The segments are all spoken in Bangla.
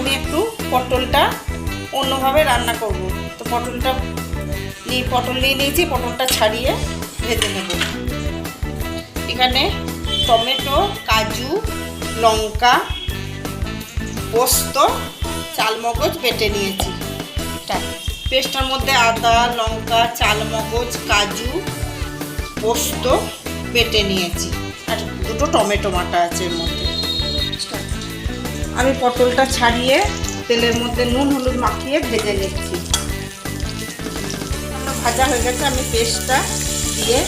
আমি একটু পটলটা অন্যভাবে রান্না করব। তো পটলটা নিয়ে, পটল নিয়ে নিয়েছি, পটলটা ছাড়িয়ে ভেজে নেব। এখানে টমেটো, কাজু, লঙ্কা, পোস্ত, চালমগজ বেটে নিয়েছি। পেস্টটার মধ্যে আদা, লঙ্কা, চালমগজ, কাজু, পোস্ত বেটে নিয়েছি। আর দুটো টমেটো মাটা আছে এর মধ্যে। আমি পটলটা ছাড়িয়ে তেলের মধ্যে নুন, হলুদ মাখিয়ে ভেজে নিচ্ছি। ভাজা হয়ে গেছে, আমি পেস্টটা দিয়ে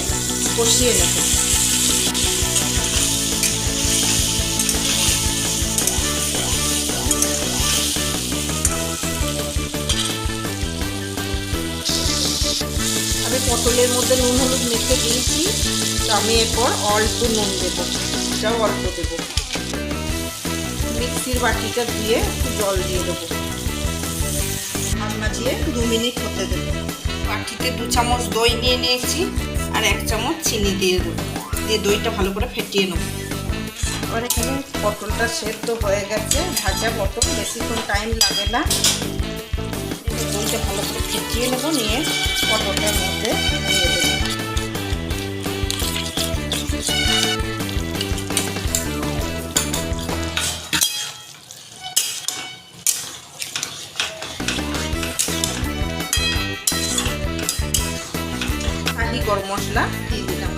কষিয়ে নেব। আমি পটলের মধ্যে নুন, হলুদ মেখে দিয়েছি, তো আমি এরপর অল্প নুন দেবো। এটাও অল্প দেবো। মিক্সির বাটিটা দিয়ে জল দিয়ে দেবো। ঢাকনা দিয়ে দু মিনিট হতে দেবো। বাটিতে দু চামচ দই নিয়ে নিয়েছি আর এক চামচ চিনি দিয়ে দেবো। দিয়ে দইটা ভালো করে ফেটিয়ে নেব। এবার এখানে পটলটা সেদ্ধ হয়ে গেছে। ভাজা পটল, বেশিক্ষণ টাইম লাগে না। দইটা ভালো করে ফেটিয়ে নেব, নিয়ে পটলটার মধ্যে দিয়ে দেবো। গরম মশলা দিয়ে দিলাম।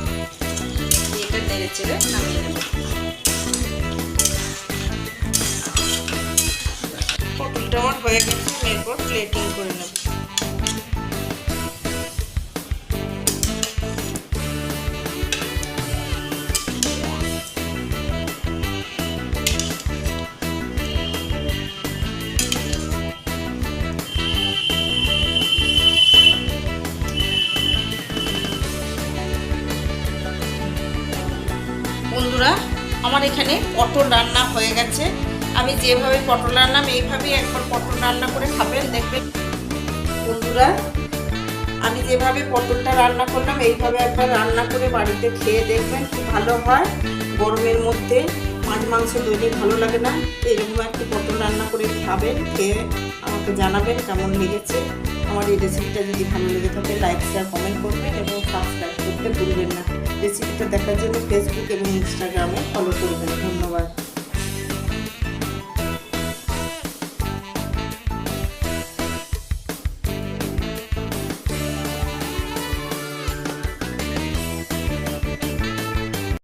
এটা নেড়ে চেড়ে নামিয়ে নেব। পটলটা আমার হয়ে গেছে, এরপর প্লেটিং করে নেব। আমার এখানে পটল রান্না হয়ে গেছে। আমি যেভাবে পটল রান্নাম, এইভাবেই একবার পটল রান্না করে খাবেন, দেখবেন। বন্ধুরা, আমি যেভাবে পটলটা রান্না করলাম, এইভাবে একবার রান্না করে বাড়িতে খেয়ে দেখবেন কি ভালো হয়। গরমের মধ্যে মাছ মাংস তৈরি ভালো লাগে না। এরকম একটু পটল রান্না করে খাবেন খেয়ে আমাকে জানাবেন কেমন লেগেছে। আমার এই রেসিপিটা যদি ভালো লেগে থাকে লাইক শেয়ার কমেন্ট করবেন এবং সাবস্ক্রাইব করতে ভুলবেন না। রেসিপিটা দেখার জন্য ফেসবুক এবং ইনস্টাগ্রামে ফলো করবেন। ধন্যবাদ।